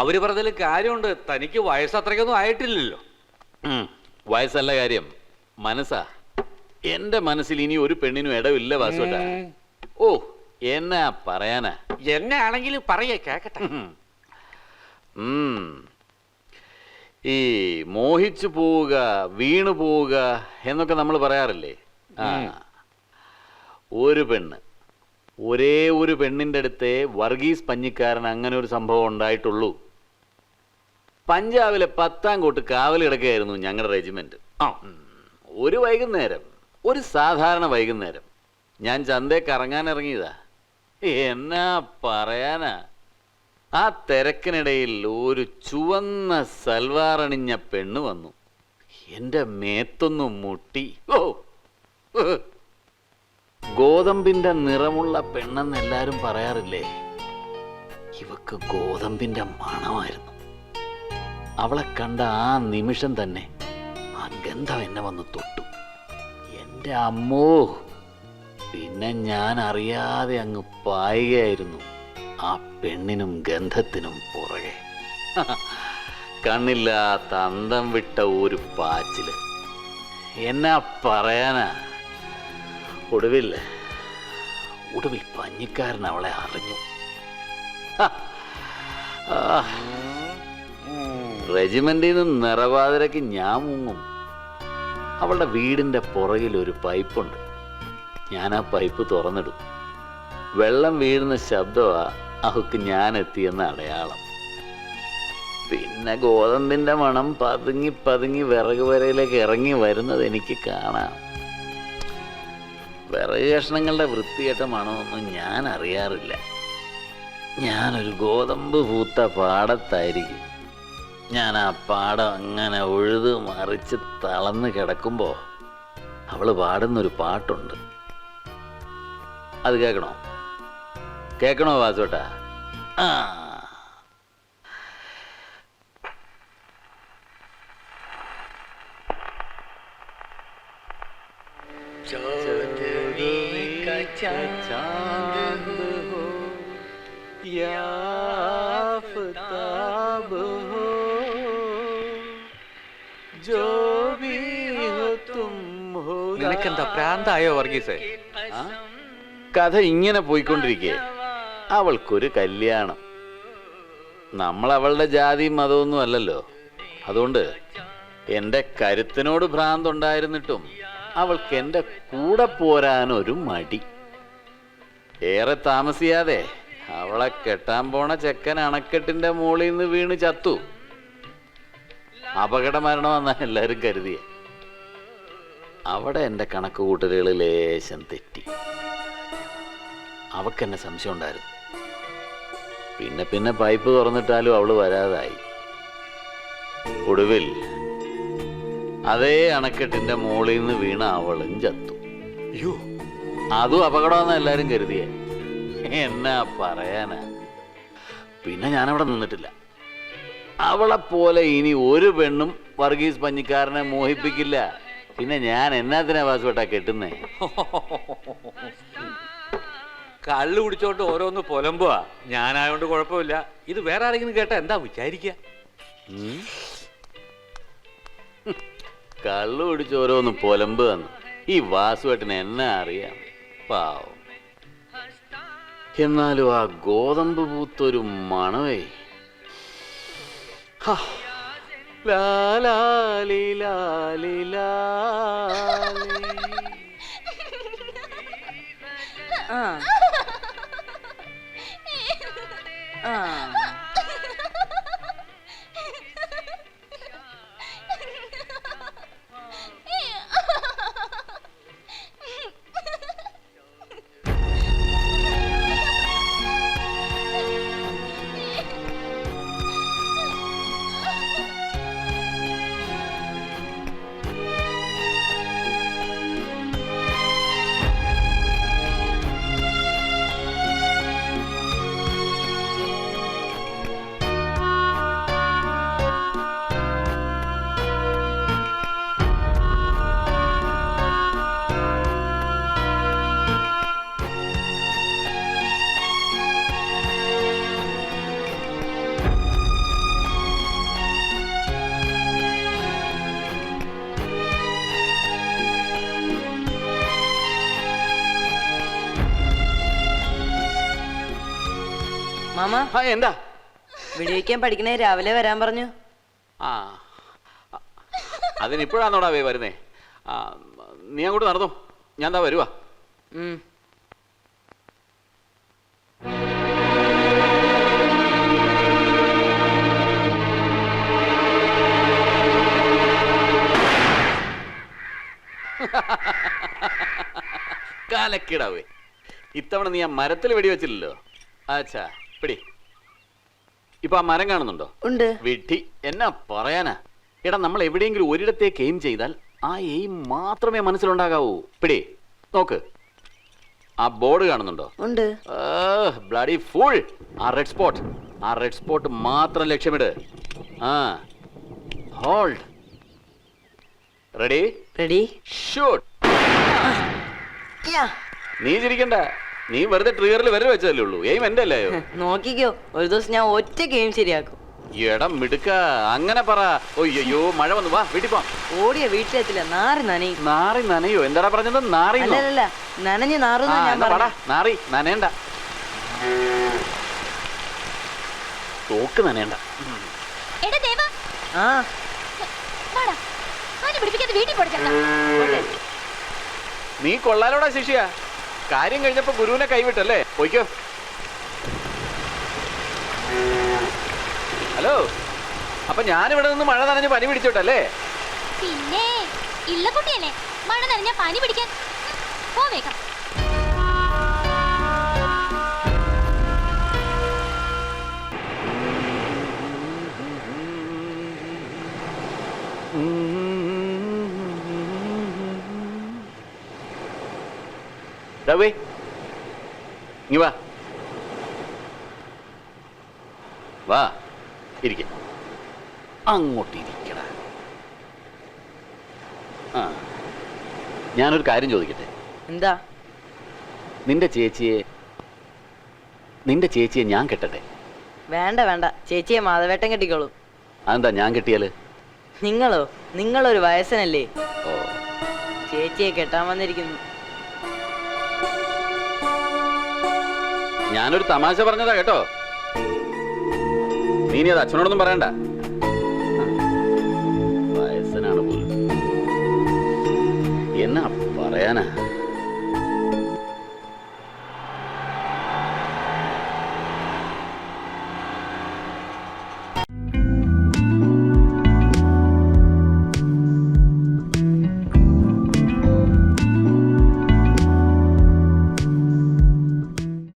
അവർ പറഞ്ഞതിൽ കാര്യമുണ്ട്. തനിക്ക് വയസ്സ് അത്രയ്ക്കൊന്നും ആയിട്ടില്ലല്ലോ. വയസ്സല്ല കാര്യം. മനസ്സാ. എന്റെ മനസ്സിൽ ഇനി ഒരു പെണ്ണിനും ഇടവില്ല വാസുട്ട ഓ എന്നാ പറയാനാ? എന്നെ ആണെങ്കിൽ പറയേ കേക്കട്ടെ. ഈ മോഹിച്ചു പോവുക വീണു പോവുക എന്നൊക്കെ നമ്മൾ പറയാറില്ലേ? ആ. ഒരു പെണ്ണ്. ഒരേ ഒരു പെണ്ണിന്റെ അടുത്തെ വർഗീസ് പഞ്ഞിക്കാരൻ അങ്ങനെ ഒരു സംഭവം ഉണ്ടായിട്ടുള്ളൂ. പഞ്ചാബിലെ പത്താം കോട്ട് കാവൽ കിടക്കുകയായിരുന്നു ഞങ്ങളുടെ റെജിമെന്റ് ആ. ഒരു വൈകുന്നേരം ഒരു സാധാരണ വൈകുന്നേരം. ഞാൻ ചന്തേ കറങ്ങാൻ ഇറങ്ങിയതാ. എന്നാ പറയാനാ? ആ തിരക്കിനിടയിൽ ഒരു ചുവന്ന സൽവാറണിഞ്ഞ പെണ്ണ് വന്നു. എന്റെ മേത്തൊന്നും മുട്ടി. ഓ. ഗോതമ്പിന്റെ നിറമുള്ള പെണ്ണെന്ന് എല്ലാരും പറയാറില്ലേ? ഇവക്ക് ഗോതമ്പിന്റെ മണമായിരുന്നു. അവളെ കണ്ട ആ നിമിഷം തന്നെ ആ ഗന്ധം എന്നെ വന്ന് തൊട്ടു. എന്റെ അമ്മോ പിന്നെ ഞാൻ അറിയാതെ അങ്ങ് പായുകയായിരുന്നു ആ പെണ്ണിനും ഗന്ധത്തിനും പുറകെ. കണ്ണില്ലാത്ത അന്തം വിട്ട ഒരു പാച്ചിൽ. എന്നാ പറയാനാ? ഒടുവിൽ ഒടുവിൽ പഞ്ഞിക്കാരൻ അവളെ അറിഞ്ഞു. റെജിമെന്റിൽ നിന്ന് നിറവാതിരക്ക് ഞാൻ മുങ്ങും. അവളുടെ വീടിന്റെ പുറകിൽ ഒരു പൈപ്പുണ്ട്. ഞാൻ ആ പൈപ്പ് തുറന്നിടും. വെള്ളം വീഴുന്ന ശബ്ദമാ അവക്ക് ഞാൻ എത്തിയെന്ന അടയാളം. പിന്നെ ഗോതമ്പിന്റെ മണം പതുങ്ങി പതുങ്ങി വിറക് വരയിലേക്ക് ഇറങ്ങി വരുന്നത് എനിക്ക് കാണാം. വിറക് കഷ്ണങ്ങളുടെ വൃത്തികെട്ട മണമൊന്നും ഞാൻ അറിയാറില്ല ഞാനൊരു ഗോതമ്പ് പൂത്ത പാടത്തായിരിക്കും. ഞാൻ ആ പാടം അങ്ങനെ ഉഴുത് മറിച്ച് തളർന്ന് കിടക്കുമ്പോ അവൾ പാടുന്നൊരു പാട്ടുണ്ട്. അത് കേൾക്കണോ? കേൾക്കണോ വാസോട്ടാ ആ. चांद हो या आफताब हो जो भी हो तुम हो നിനക്കെന്താ പ്രാന്തായോ വർഗീസേ കഥ ഇങ്ങനെ പോയിക്കൊണ്ടിരിക്കേ അവൾക്കൊരു കല്യാണം നമ്മൾ അവളുടെ ജാതിയും മതമൊന്നും അല്ലല്ലോ അതുകൊണ്ട് എന്റെ കരുത്തിനോട് ഭ്രാന്തുണ്ടായിരുന്നിട്ടും അവൾക്ക് എന്റെ കൂടെ പോരാനൊരു മടി ഏറെ താമസിയാതെ അവളെ കെട്ടാൻ പോണ ചെക്കൻ അണക്കെട്ടിന്റെ മുകളിൽ നിന്ന് വീണ് ചത്തു. അപകട മരണമെന്നാ എല്ലാരും കരുതിയ. അവിടെ എന്റെ കണക്ക് കൂട്ടലുകൾ ലേശം തെറ്റി. അവക്കെന്നെ സംശയം ഉണ്ടായിരുന്നു. പിന്നെ പിന്നെ പൈപ്പ് തുറന്നിട്ടാലും അവൾ വരാതായി. ഒടുവിൽ അതേ അണക്കെട്ടിന്റെ മുകളിൽ നിന്ന് വീണ അവളും ചത്തു. അയ്യോ. അതും അപകടമെന്ന് എല്ലാരും കരുതിയേ. എന്നാ പറയാനാ? പിന്നെ ഞാനവിടെ നിന്നിട്ടില്ല. അവളെ പോലെ ഇനി ഒരു പെണ്ണും വർഗീസ് പഞ്ഞിക്കാരനെ മോഹിപ്പിക്കില്ല. പിന്നെ ഞാൻ എന്നാത്തിനാ വാസുവേട്ടാ കെട്ടുന്നേ? കള്ളു കുടിച്ചോണ്ട് ഓരോന്ന് പൊലമ്പുവാ. ഞാനായോണ്ട് കുഴപ്പമില്ല. ഇത് വേറെ ആരെങ്കിലും കേട്ടാ എന്താ വിചാരിക്കുക ഉം? കള്ളു കുടിച്ചോരോന്ന് ഓരോന്ന് പൊലമ്പ് തന്നു ഈ വാസുവേട്ടന് എന്നാ അറിയാം? പാവം. എന്നാലും ആ ഗോതമ്പ് പൂത്തൊരു മണവേ. ഹാ. ലാലാലി ലാലി ലാലി. ആ. ആ. മാമ. ആ എന്താ? വെടിവെക്കാൻ പഠിക്കണേ രാവിലെ വരാൻ പറഞ്ഞു. ആ അതിനിപ്പോഴാന്നോടാ വേ വരുന്നേ. ആ നീ അങ്ങോട്ട് നടന്നു. ഞാൻ എന്താ വരുവാ. ഉം. കാലക്കിടാവേ. ഇത്തവണ നീ ആ മരത്തിൽ വെടിവെച്ചില്ലല്ലോ. അച്ഛാ പിടി. ഇപ്പൊ ആ മരം കാണുന്നുണ്ടോ? ഉണ്ട്. വിഡ്ഢി എന്നാ പറയാനാ? എടാ നമ്മൾ എവിടെയെങ്കിലും ഒരിടത്തേക്ക് എയിം ചെയ്താൽ ആ എയിം മാത്രമേ മനസ്സിലുണ്ടാകാവൂ. പിടി നോക്ക്. ആ ബോർഡ് കാണുന്നുണ്ടോ? ഉണ്ട്. ബ്ലഡി ഫുൾ ആ റെഡ് സ്പോട്ട് ആ റെഡ് സ്പോട്ട് മാത്രം ലക്ഷ്യമിട്. ആ. ഹോൾഡ് റെഡി റെഡി ഷൂട്ട് നീ ചിരിക്കണ്ട. നീ വെറുതെ ട്രിഗറിൽ വരെ വെച്ചതല്ലേ ഉള്ളൂ. എയിം എന്റെ അല്ലയോ നോക്കിക്കോ. ഒരു ദിവസം ഞാൻ ഒറ്റ ഗെയിം ശരിയാക്കും. എടം മിടുക്ക. അങ്ങനെ പറ. ഒയ്യോ മഴ വന്നു. വാ വീട്ടിൽ പോവാം. ഓടിയ വീട്ടിലെത്തില്ല. നാറി നനയും. നാറി നനയോ? എന്താടാ പറഞ്ഞത്? നാറി അല്ലല്ല നനഞ്ഞ് നാറുന്ന ഞാൻ പറ നാറി നനയണ്ട. തോക്ക് നനയണ്ട. എടാ ദേവാ. ആ. വാടാ. ആനെ പിടിപ്പിക്കാതെ വീട്ടിൽ പൊടിച്ചേട്ടാ നീ കൊള്ളാലോടാ ശിഷ്യ. കാര്യം കഴിഞ്ഞപ്പോ ഗുരുവിനെ കൈവിട്ടല്ലേ? പോയിക്കോ. ഹലോ അപ്പൊ ഞാനിവിടെ നിന്ന് മഴ നനഞ്ഞ് പനി പിടിച്ചോട്ടല്ലേ? പിന്നെ ഇള്ള കുട്ടിയല്ലേ മഴ നനഞ്ഞ പനി പിടിക്കാൻ. ഉം, പോ നീ ഇങ്ങ് വാ. വാ ഇരിക്ക. അങ്ങോട്ട് ഇരിക്കട ആ ഞാനൊരു കാര്യം ചോദിക്കട്ടെ? എന്താ? നിന്റെ ചേച്ചിയെ നിന്റെ ചേച്ചിയെ ഞാൻ കെട്ടട്ടെ? വേണ്ട വേണ്ട. ചേച്ചിയെ മാധവേട്ടൻ കെട്ടിക്കോളൂ. അതെന്താ ഞാൻ കെട്ടിയാൽ? നിങ്ങളോ? നിങ്ങളൊരു വയസ്സനല്ലേ? ചേച്ചിയെ കെട്ടാൻ വന്നിരിക്കുന്നു. ഞാനൊരു തമാശ പറഞ്ഞതാ കേട്ടോ. നീ അത് അച്ഛനോടൊന്നും പറയണ്ട. വയസ്സനാണ് പോലും. എന്നാ പറയാനാ?